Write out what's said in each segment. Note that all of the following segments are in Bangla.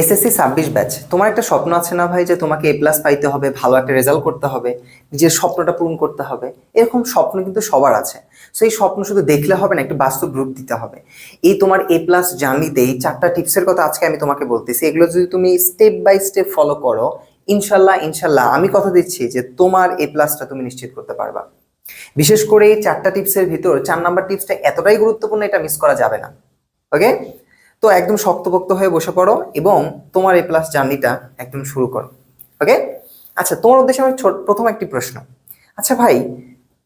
এসএসসি ছাব্বিশ ব্যাচ তোমার একটা স্বপ্ন আছে না ভাই যে তোমাকে এ প্লাস পাইতে হবে, ভালো একটা রেজাল্ট করতে হবে, নিজের স্বপ্নটা পূরণ করতে হবে? এরকম স্বপ্ন কিন্তু সবার আছে। সো এই স্বপ্ন শুধু দেখলে হবে না, একটু বাস্তব রূপ দিতে হবে। এই তোমার এ প্লাস জার্নিতে এই চারটা টিপসের কথা আজকে আমি তোমাকে বলতেছি। এগুলো যদি তুমি স্টেপ বাই স্টেপ ফলো করো, ইনশাল্লাহ ইনশাল্লাহ আমি কথা দিচ্ছি যে তোমার এ প্লাসটা তুমি নিশ্চিত করতে পারবা। বিশেষ করে এই চারটা টিপসের ভিতর, চার নাম্বার টিপসটা এতটাই গুরুত্বপূর্ণ এটা মিস করা যাবে না। ওকে তো একদম শক্তপোক্ত হয়ে বসে পড়ো এবং তোমার এ প্লাস জার্নিটা একদম শুরু করো। ওকে আচ্ছা তোমার উদ্দেশ্যে আমার প্রথম একটি প্রশ্ন। আচ্ছা ভাই,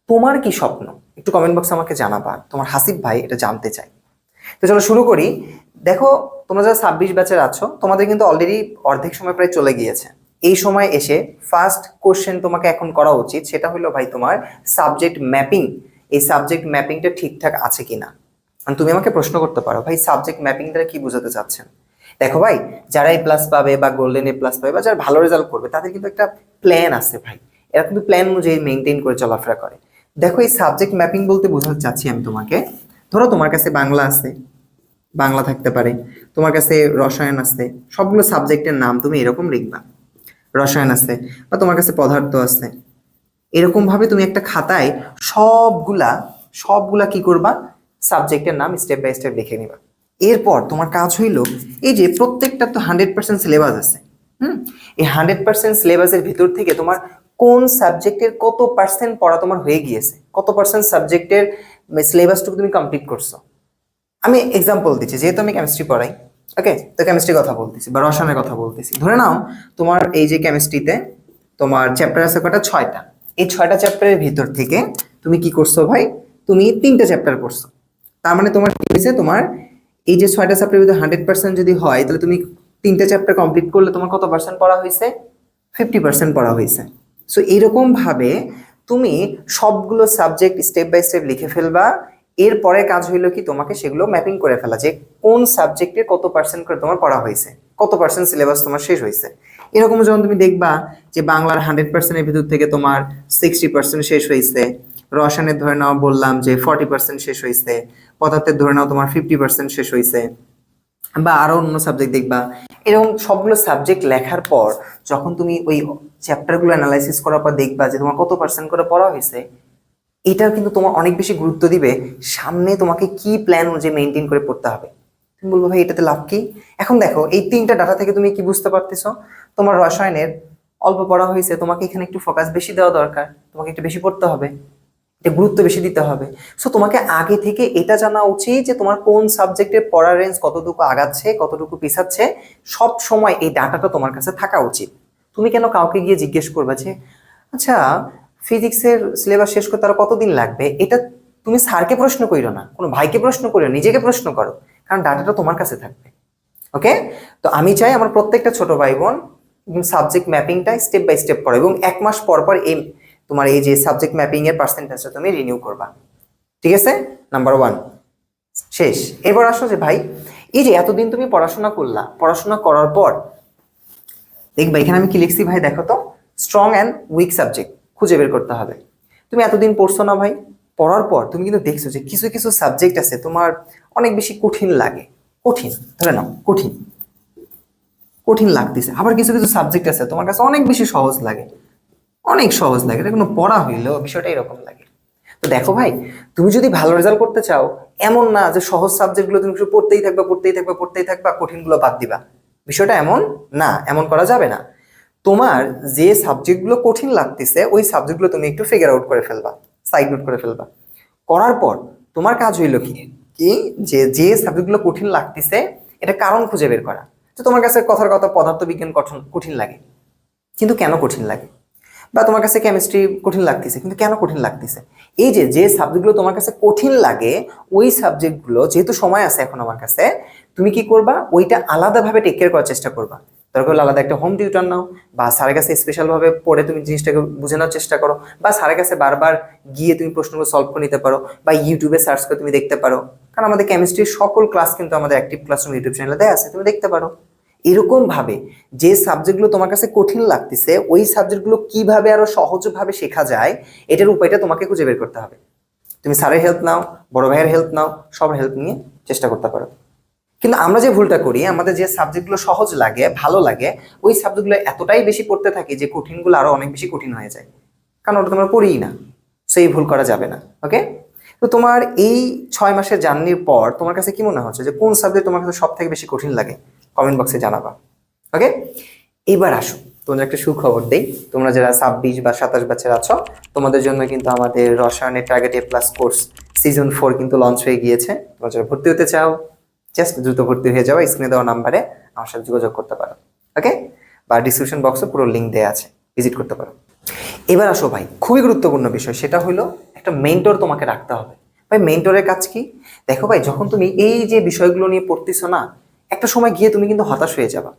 তোমার কি স্বপ্ন? একটু কমেন্ট বক্সে আমাকে জানাবা, তোমার হাসিব ভাই এটা জানতে চাই তো চলো শুরু করি। দেখো, তোমরা যারা ছাব্বিশ ব্যাচের আছো, তোমাদের কিন্তু অলরেডি অর্ধেক সময় প্রায় চলে গিয়েছে। এই সময় এসে ফার্স্ট কোশ্চেন তোমাকে এখন করা উচিত, সেটা হলো ভাই তোমার সাবজেক্ট ম্যাপিং এই সাবজেক্ট ম্যাপিংটা ঠিকঠাক আছে কিনা? তুমি আমাকে প্রশ্ন করতে পারো, ভাই সাবজেক্ট ম্যাপিং দ্বারা কি বোঝাতে চাচ্ছেন? দেখো ভাই, যারা এ প্লাস পাবে বা গোল্ডেন এ প্লাস পাবে বা যারা ভালো রেজাল্ট করবে, তাদের কিন্তু একটা প্ল্যান আছে ভাই। এরা কিন্তু প্ল্যান অনুযায়ী মেনটেন করে চলাফেরা করে। দেখো, এই সাবজেক্ট ম্যাপিং বলতে বোঝাতে চাচ্ছি আমি তোমাকে। ধরো তোমার কাছে বাংলা আছে, বাংলা থাকতে পারে। তোমার কাছে রসায়ন আছে, সবগুলো সাবজেক্টের নাম তুমি এরকম লিখবা। রসায়ন আছে, বা তোমার কাছে পদার্থ আছে। এরকম ভাবে তুমি একটা খাতায় সবগুলা সবগুলা কি করবা? সাবজেক্টের নাম স্টেপ বাই স্টেপ লিখে নিবা। এরপর তোমার কাজ হইল এই যে প্রত্যেকটা তো হান্ড্রেড পার্সেন্ট সিলেবাস আছে। হুম? এই হান্ড্রেড পার্সেন্ট সিলেবাসের ভিতর থেকে তোমার কোন সাবজেক্টের কত পার্সেন্ট পড়া তোমার হয়ে গিয়েছে, কত পার্সেন্ট সাবজেক্টের সিলেবাসটুকু তুমি কমপ্লিট করছ। আমি এক্সাম্পল দিচ্ছি, যেহেতু আমি কেমিস্ট্রি পড়াই ওকে তো কেমিস্ট্রির কথা বলতেছি বা রসায়নের কথা বলতেছি। ধরে নাও, তোমার এই যে কেমিস্ট্রিতে তোমার চ্যাপ্টার আছে কটা ছয়টা। এই ছয়টা চ্যাপ্টারের ভিতর থেকে তুমি কি করছ ভাই? তুমি তিনটা চ্যাপ্টার করছ তার মানে তোমার কি হয়েছে তোমার এই যে ছয়টা চ্যাপ্টারের ভিতরে হান্ড্রেড পার্সেন্ট যদি হয়, তাহলে তুমি তিনটা চ্যাপ্টার কমপ্লিট করলে তোমার কত পার্সেন্ট পড়া হয়েছে? ফিফটি পার্সেন্ট পড়া হয়েছে। সো এরকম ভাবে তুমি সবগুলো সাবজেক্ট স্টেপ বাই স্টেপ লিখে ফেলবা। এরপরে কাজ হইল কি, তোমাকে সেগুলো ম্যাপিং করে ফেলা যে কোন সাবজেক্টের কত পার্সেন্ট করে তোমার পড়া হয়েছে, কত পার্সেন্ট সিলেবাস তোমার শেষ হয়েছে। এরকম যখন তুমি দেখবা যে বাংলার হান্ড্রেড পার্সেন্টের ভিতর থেকে তোমার সিক্সটি পার্সেন্ট শেষ হয়েছে রসায়নের ধরে নাও বললাম যে ফর্টি পার্সেন্ট শেষ হয়েছে পদার্থের ধরে নাও তোমার ফিফটি পার্সেন্ট শেষ হয়েছে বা আরও অন্য সাবজেক্ট দেখবা। এরকম সবগুলো সাবজেক্ট লেখার পর যখন তুমি ওই চ্যাপ্টারগুলো অ্যানালাইসিস করার পর দেখবা যে তোমার কত পার্সেন্ট করে পড়া হয়েছে এটা কিন্তু তোমার অনেক বেশি গুরুত্ব দিবে। সামনে তোমাকে কি প্ল্যান অনুযায়ী মেনটেন করে পড়তে হবে। তুমি বলব, ভাই, এটাতে লাভ কি? এখন দেখো, এই তিনটা ডাটা থেকে তুমি কি বুঝতে পারতেছো? তোমার রসায়নের, অল্প পড়া হয়েছে তোমাকে এখানে একটু ফোকাস বেশি দেওয়া দরকার, তোমাকে একটু বেশি পড়তে হবে। এটা গুরুত্ব বেশি দিতে হবে। সো তোমাকে আগে থেকে এটা জানা উচিত যে তোমার কোন সাবজেক্টের পড়ার রেঞ্জ কতটুকু আগাচ্ছে, কতটুকু পিছাচ্ছে, সব সময় এই ডাটাটা তোমার কাছে থাকা উচিত। তুমি কেন কাউকে গিয়ে জিজ্ঞেস করবে যে আচ্ছা ফিজিক্সের সিলেবাস শেষ করতে আরও কতদিন লাগবে? এটা তুমি স্যারকে প্রশ্ন করিও না, কোনো ভাইকে প্রশ্ন করো নিজেকে প্রশ্ন করো, কারণ ডাটাটা তোমার কাছে থাকবে। ওকে তো আমি চাই আমার প্রত্যেকটা ছোট ভাই বোন সাবজেক্ট ম্যাপিংটা স্টেপ বাই স্টেপ করো এবং এক মাস পর পর এই তোমার এই যে সাবজেক্ট ম্যাপিং এর পার্সেন্টেজটা তুমি রিনিউ করবা। ঠিক আছে? নাম্বার ওয়ান শেষ। এবার আসো যে ভাই, এই যে এতদিন তুমি পড়াশোনা করলা, পড়াশোনা করার পর, দেখবা এখানে আমি কি লিখছি ভাই, দেখো তো স্ট্রং অ্যান্ড উইক সাবজেক্ট খুঁজে বের করতে হবে। তুমি এতদিন পড়ছো না ভাই, পড়ার পর তুমি কিন্তু দেখছ যে কিছু কিছু সাবজেক্ট আছে তোমার অনেক বেশি কঠিন লাগে। কঠিন ধরে নাও, কঠিন। কঠিন লাগতেছে। আবার কিছু কিছু সাবজেক্ট আছে তোমার কাছে অনেক বেশি সহজ লাগে। অনেক সহজ লাগে, এটা কোনো পড়া হইলেও বিষয়টা এরকম লাগে। তো দেখো ভাই, তুমি যদি ভালো রেজাল্ট করতে চাও, এমন না যে সহজ সাবজেক্টগুলো তুমি পড়তেই থাকবা পড়তেই থাকবা পড়তেই থাকবা, কঠিনগুলো বাদ দিবা। বিষয়টা এমন না, এমন করা যাবে না। তোমার যে সাবজেক্টগুলো কঠিন লাগতেছে, ওই সাবজেক্টগুলো তুমি একটু ফিগার আউট করে ফেলবা সাইড নোট করে ফেলবা। করার পর তোমার কাজ হইল কি? কি? যে যে সাবজেক্টগুলো কঠিন লাগতেছে, এটা কারণ খুঁজে বের করা। তো তোমার কাছে কথার কথা পদার্থ বিজ্ঞান কঠিন কঠিন লাগে। কিন্তু কেন কঠিন লাগে? বা তোমার কাছে কেমিস্ট্রি কঠিন লাগতেছে, কিন্তু কেন কঠিন লাগতেছে? এই যে যে সাবজেক্টগুলো তোমার কাছে কঠিন লাগে, ওই সাবজেক্টগুলো যেহেতু সময় আছে এখন আমার কাছে, তুমি কি করবা? ওইটা আলাদাভাবে টেক কেয়ার করার চেষ্টা করবা। দরকার হলে আলাদা একটা হোম টিউটার নাও, বা স্যারের কাছে স্পেশালভাবে পড়ে তুমি জিনিসটাকে বুঝে নেওয়ার চেষ্টা করো, বা স্যারের কাছে বারবার গিয়ে তুমি প্রশ্নগুলো সলভ করে নিতে পারো, বা ইউটিউবে সার্চ করে তুমি দেখতে পারো। কারণ আমাদের কেমিস্ট্রির সকল ক্লাস কিন্তু আমাদের অ্যাক্টিভ ক্লাসরুম ইউটিউব চ্যানেলে দেয় আছে, তুমি দেখতে পারো। এরকম ভাবে যে সাবজেক্টগুলো তোমার কাছে কঠিন লাগতেছে, ওই সাবজেক্টগুলো কীভাবে আরও সহজভাবে শেখা যায়, এটার উপায়টা তোমাকে খুঁজে বের করতে হবে। তুমি স্যারের হেল্প নাও, বড় ভাইয়ের হেল্প নাও, সবার হেল্প নিয়ে চেষ্টা করতে পারো। কিন্তু আমরা যে ভুলটা করি, আমাদের যে সাবজেক্টগুলো সহজ লাগে, ভালো লাগে, ওই সাবজেক্টগুলো এতটাই বেশি পড়তে থাকি যে কঠিনগুলো আরও অনেক বেশি কঠিন হয়ে যায়। কারণ ওটা তোমরা পড়িই না সেই ভুল করা যাবে না ওকে তো তোমার এই ছয় মাসের জার্নির পর তোমার কাছে কি মনে হচ্ছে? যে কোন সাবজেক্ট তোমার কাছে সব থেকে বেশি কঠিন লাগে? কমেন্ট বক্সে জানাবা। ওকে এবার আসো। তোমরা একটা সুখবর দেই। তোমরা যারা ছাব্বিশ বা সাতাশ ব্যাচের আছো, তোমাদের জন্য কিন্তু আমাদের রসায়নের target A plus course season four কিন্তু লঞ্চ হয়ে গিয়েছে। তোমরা যারা ভর্তি হতে চাও জাস্ট দ্রুত ভর্তি হয়ে যাও স্ক্রিনে দেওয়া নাম্বারে আমার সাথে যোগাযোগ করতে পারো। ওকে বা ডিসক্রিপশন বক্সে পুরো লিঙ্ক দেওয়া আছে। ভিজিট করতে পারো। এবার আসো ভাই, খুবই গুরুত্বপূর্ণ বিষয়, সেটা হলো একটা মেন্টর তোমাকে রাখতে হবে। ভাই মেন্টরের কাজ কি? দেখো ভাই, যখন তুমি এই যে বিষয়গুলো নিয়ে পড়তেছো না একটা সময় গিয়ে তুমি কিন্তু হতাশ হয়ে যাবা।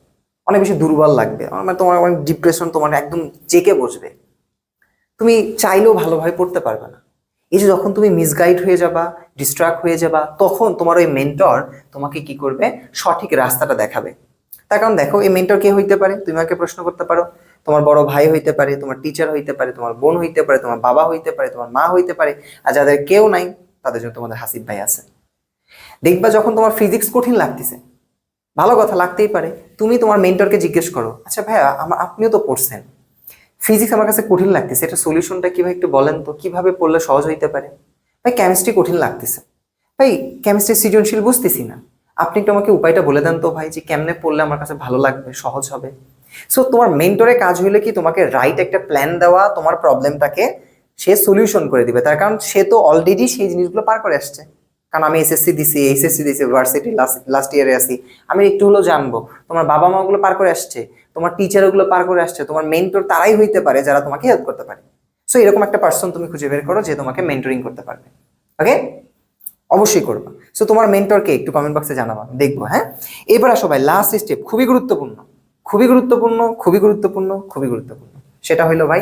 অনেক বেশি দুর্বল লাগবে। মানে তোমার অনেক ডিপ্রেশন তোমার একদম জেকে বসবে। তুমি চাইলেও ভালোভাবে পড়তে পারবে না। এই যে যখন তুমি মিসগাইড হয়ে যাবা ডিস্ট্রাক্ট হয়ে যাবা, তখন তোমার ওই মেন্টর তোমাকে কি করবে? সঠিক রাস্তাটা দেখাবে। তার কারণ দেখো, এই মেন্টর কে হইতে পারে? তুমি আমাকে প্রশ্ন করতে পারো। তোমার বড় ভাই হইতে পারে, তোমার টিচার হইতে পারে, তোমার বোন হইতে পারে, তোমার বাবা হইতে পারে, তোমার মা হইতে পারে, আর যাদের কেউ নাই, তাদের জন্য তোমাদের হাসিব ভাই আছে। দেখবা যখন তোমার ফিজিক্স কঠিন লাগতেছে ভালো কথা লাগতেই পারে। তুমি তোমার মেন্টরকে জিজ্ঞেস করো আচ্ছা ভাইয়া আমার আপনিও তো পড়ছেন। ফিজিক্স আমার কাছে কঠিন লাগতেছে, এটা সলিউশনটা কীভাবে একটু বলেন তো? কীভাবে পড়লে সহজ হইতে পারে? ভাই কেমিস্ট্রি কঠিন লাগতেছে। ভাই কেমিস্ট্রি সৃজনশীল বুঝতেছি না। আপনি একটু আমাকে উপায়টা বলে দেন তো ভাই, যে কেমনে পড়লে আমার কাছে ভালো লাগবে, সহজ হবে। সো তোমার মেন্টরের কাজ হইলে কি তোমাকে রাইট একটা প্ল্যান দেওয়া, তোমার প্রবলেমটাকে সে সলিউশন করে দিবে? তার কারণ সে তো অলরেডি সেই জিনিসগুলো পার করে আসছে। কারণ আমি এসএসসি দিছি এইচএসসি দিছি ভার্সিটি লাস্ট ইয়ারে আছি। আমি একটু হলেও জানব, তোমার বাবা মা ওগুলো পার করে আসছে, তোমার টিচার ওগুলো পার করে আসছে, তোমার মেন্টর তারাই হইতে পারে যারা তোমাকে হেল্প করতে পারে। সো এরকম একটা পার্সন তুমি খুঁজে বের করো যে তোমাকে মেন্টরিং করতে পারবে। ওকে অবশ্যই করবা। সো তোমার মেন্টরকে একটু কমেন্ট বক্সে জানাবা, দেখব হ্যাঁ? এবার আসো ভাই লাস্ট স্টেপ খুবই গুরুত্বপূর্ণ। খুবই গুরুত্বপূর্ণ খুবই গুরুত্বপূর্ণ খুবই গুরুত্বপূর্ণ। সেটা হইল ভাই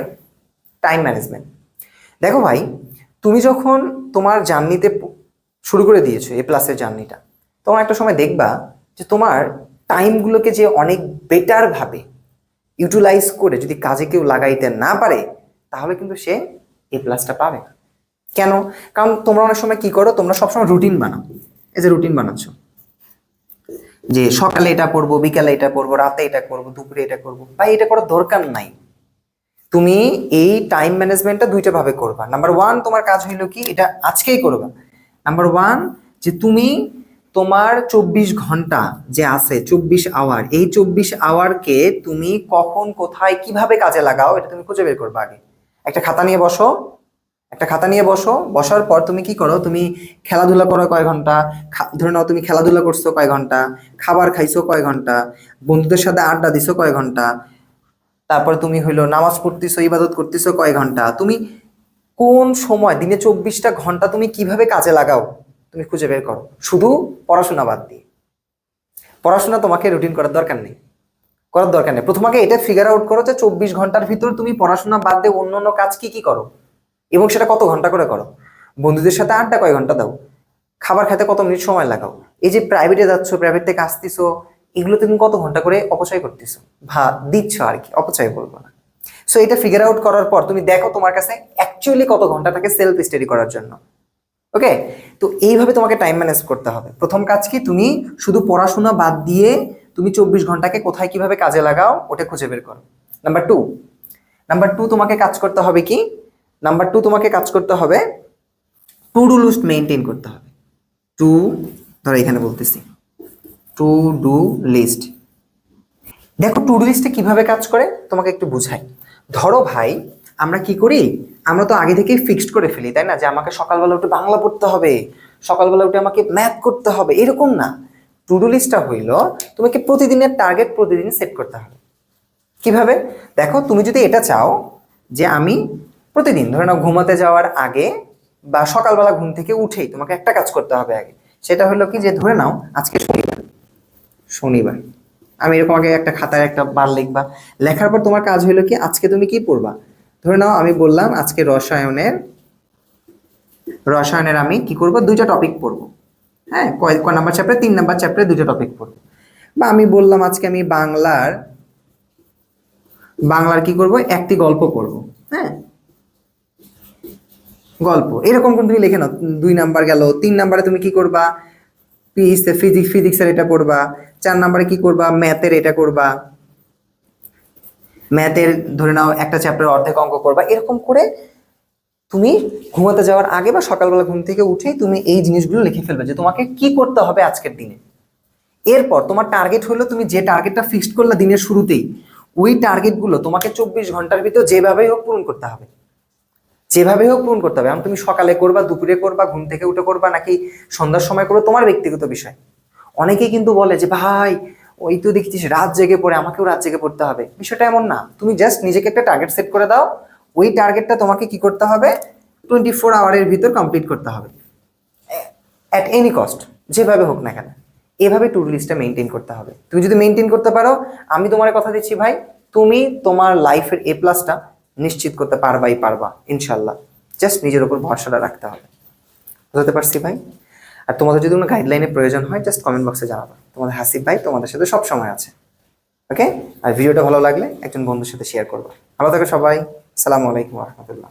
টাইম ম্যানেজমেন্ট দেখো ভাই, তুমি যখন তোমার জার্নিতে শুরু করে দিয়েছ এ প্লাসের জার্নিটা তখন একটা সময় দেখবা যে তোমার টাইমগুলোকে যে অনেক বেটার ভাবে ইউটিলাইজ করে যদি কাজে কেউ লাগাইতে না পারে, তাহলে কিন্তু সে এ প্লাসটা পাবে না। কেন? কারণ তোমরা অনেক সময় কি করো? তোমরা সবসময় রুটিন বানাও। এই যে রুটিন বানাচ্ছ। যে সকালে এটা করব, বিকালে এটা করব, রাতে এটা করব, দুপুরে এটা করব ভাই এটা করার দরকার নাই। তুমি এই টাইম ম্যানেজমেন্টটা দুইটা ভাবে করবা। নাম্বার ওয়ান তোমার কাজ হইল কি? এটা আজকেই করবা। নাম্বার ওয়ান যে তুমি তোমার চব্বিশ ঘণ্টা যে আছে, চব্বিশ আওয়ার এই চব্বিশ আওয়ারকে তুমি কখন, কোথায়, কীভাবে কাজে লাগাও, এটা তুমি খুঁজে বের করবা আগে। একটা খাতা নিয়ে বসো। একটা খাতা নিয়ে বসো। বসার পর তুমি কি করো? তুমি খেলাধুলা করো কয় ঘণ্টা? ধরে নাও তুমি খেলাধুলা করছ কয় ঘণ্টা? খাবার খাইছো কয় ঘণ্টা? বন্ধুদের সাথে আড্ডা দিছো কয় ঘণ্টা? তারপর তুমি হইল নামাজ পড়তেছো, ইবাদত করতেছো কয় ঘণ্টা? তুমি কোন সময়, দিনে চব্বিশটা ঘণ্টা তুমি কীভাবে কাজে লাগাও, তুমি খুঁজে বের করো। শুধু পড়াশোনা বাদ দিয়ে। পড়াশোনা তোমাকে রুটিন করার দরকার নেই। করার দরকার নেই। প্রথমে এটা ফিগার আউট করো যে চব্বিশ ঘণ্টার ভিতর তুমি পড়াশোনা বাদ দিয়ে অন্য অন্য কাজ কি কি করো। এবং সেটা কত ঘণ্টা করে করো। বন্ধুদের সাথে আড্ডা কয় ঘণ্টা দাও। খাবার খেতে কত মিনিট সময় লাগাও। এই যে প্রাইভেটে যাচ্ছ প্রাইভেট থেকে আসতেছো এগুলোতে তুমি কত ঘণ্টা করে অপচয় করতেছো? ভা, দিচ্ছ আর কি, অপচয় বলব না। সো এটা ফিগার আউট করার পর তুমি দেখো তোমার কাছে অ্যাকচুয়ালি কত ঘণ্টা থাকে সেলফ স্টাডি করার জন্য। ওকে তো এইভাবে তোমাকে টাইম ম্যানেজ করতে হবে। প্রথম কাজ কি? তুমি শুধু পড়াশোনা বাদ দিয়ে তুমি চব্বিশ ঘন্টাকে কোথায় কীভাবে কাজে লাগাও, ওটা খুঁজে বের করো। নাম্বার টু নাম্বার টু তোমাকে কাজ করতে হবে কি? নাম্বার টু তোমাকে কাজ করতে হবে টু ডু লিস্ট মেনটেন করতে হবে। টু ধরো এখানে বলতেছি। টু ডু লিস্ট দেখো টু ডু লিস্টে কীভাবে কাজ করে? তোমাকে একটু বুঝাই। ধরো ভাই, আমরা কি করি? আমরা তো আগে থেকেই ফিক্সড করে ফেলি, তাই না? যে আমাকে সকালবেলা উঠে বাংলা পড়তে হবে, সকালবেলা উঠে আমাকে ম্যাথ করতে হবে, এরকম না। টু ডু লিস্টটা হইল, তোমাকে প্রতিদিনের টার্গেট প্রতিদিন সেট করতে হবে। কীভাবে? দেখো, তুমি যদি এটা চাও যে আমি প্রতিদিন, ধরে নাও ঘুমাতে যাওয়ার আগে বা সকালবেলা ঘুম থেকে উঠেই তোমাকে একটা কাজ করতে হবে আগে। সেটা হলো কি যে, ধরে নাও আজকে শনিবার। শনিবার। আমি এরকম আগে একটা খাতায় একটা বার লিখবা। লেখার পর তোমার কাজ হলো কি? আজকে তুমি কি পড়বা? ধরে নাও, আমি বললাম আজকে রসায়নের রসায়নের আমি কি করব? দুইটা টপিক পড়ব। হ্যাঁ কয় কয় নাম্বার চ্যাপ্টারে তিন নাম্বার চ্যাপ্টারে দুইটা টপিক পড়ব। বা আমি বললাম আজকে আমি বাংলার বাংলার কি করব? একটি গল্প পড়ব। হ্যাঁ? গল্প। এরকম কোন তুমি লিখে নাও। দুই নাম্বার গেল। তিন নাম্বারে তুমি কি করবা? পিএইচ ফিজিক্স ফিজিক্সের এটা করবা চার নাম্বারে কি করবা? ম্যাথের এটা করবা। ম্যাথের ধরে নাও একটা চ্যাপ্টার অর্ধেক অঙ্ক করবা। এরকম করে তুমি ঘুমাতে যাওয়ার আগে বা সকালবেলা ঘুম থেকে উঠেই তুমি এই জিনিসগুলো লিখে ফেলবে যে তোমাকে কি করতে হবে আজকের দিনে। এরপর তোমার টার্গেট হলো তুমি যে টার্গেটটা ফিক্সড করলে দিনের শুরুতেই, ওই টার্গেটগুলো তোমাকে চব্বিশ ঘণ্টার ভিতর যেভাবেই হোক পূরণ করতে হবে। যেভাবে হোক পূরণ করতে হবে। এখন তুমি সকালে করবা, দুপুরে করবা, ঘুম থেকে উঠে করবা, নাকি সন্ধ্যার সময় করবে? তোমার ব্যক্তিগত বিষয়। অনেকেই কিন্তু বলে যে, ভাই, ওই তো দেখছিস, রাত জেগে পড়ে, আমাকেও রাত জেগে পড়তে হবে। বিষয়টা এমন না। তুমি জাস্ট নিজেকে একটা টার্গেট সেট করে দাও। ওই টার্গেটটা তোমাকে কি করতে হবে? টোয়েন্টি ফোর আওয়ারের ভিতর কমপ্লিট করতে হবে। অ্যাট এনি কস্ট যেভাবে হোক না কেন। এভাবে টু লিস্টটা মেনটেন করতে হবে। তুমি যদি মেনটেন করতে পারো, আমি তোমার কথা দিচ্ছি, ভাই, তুমি তোমার লাইফের এ প্লাসটা নিশ্চিত করতে পারবাই পারবা, ইনশাল্লাহ। জাস্ট নিজের উপর ভরসাটা রাখতে হবে। বুঝতে পারছি, ভাই? আর তোমাদের যদি কোনো গাইডলাইনের প্রয়োজন হয় জাস্ট কমেন্ট বক্সে জানাব। তোমাদের হাসিফ ভাই তোমাদের সাথে সব সময় আছে। ওকে আর ভিডিওটা ভালো লাগলে একজন বন্ধুর সাথে শেয়ার করব। ভালো থাকো সবাই। সালামু আলাইকুম রহমতুল্লাহ।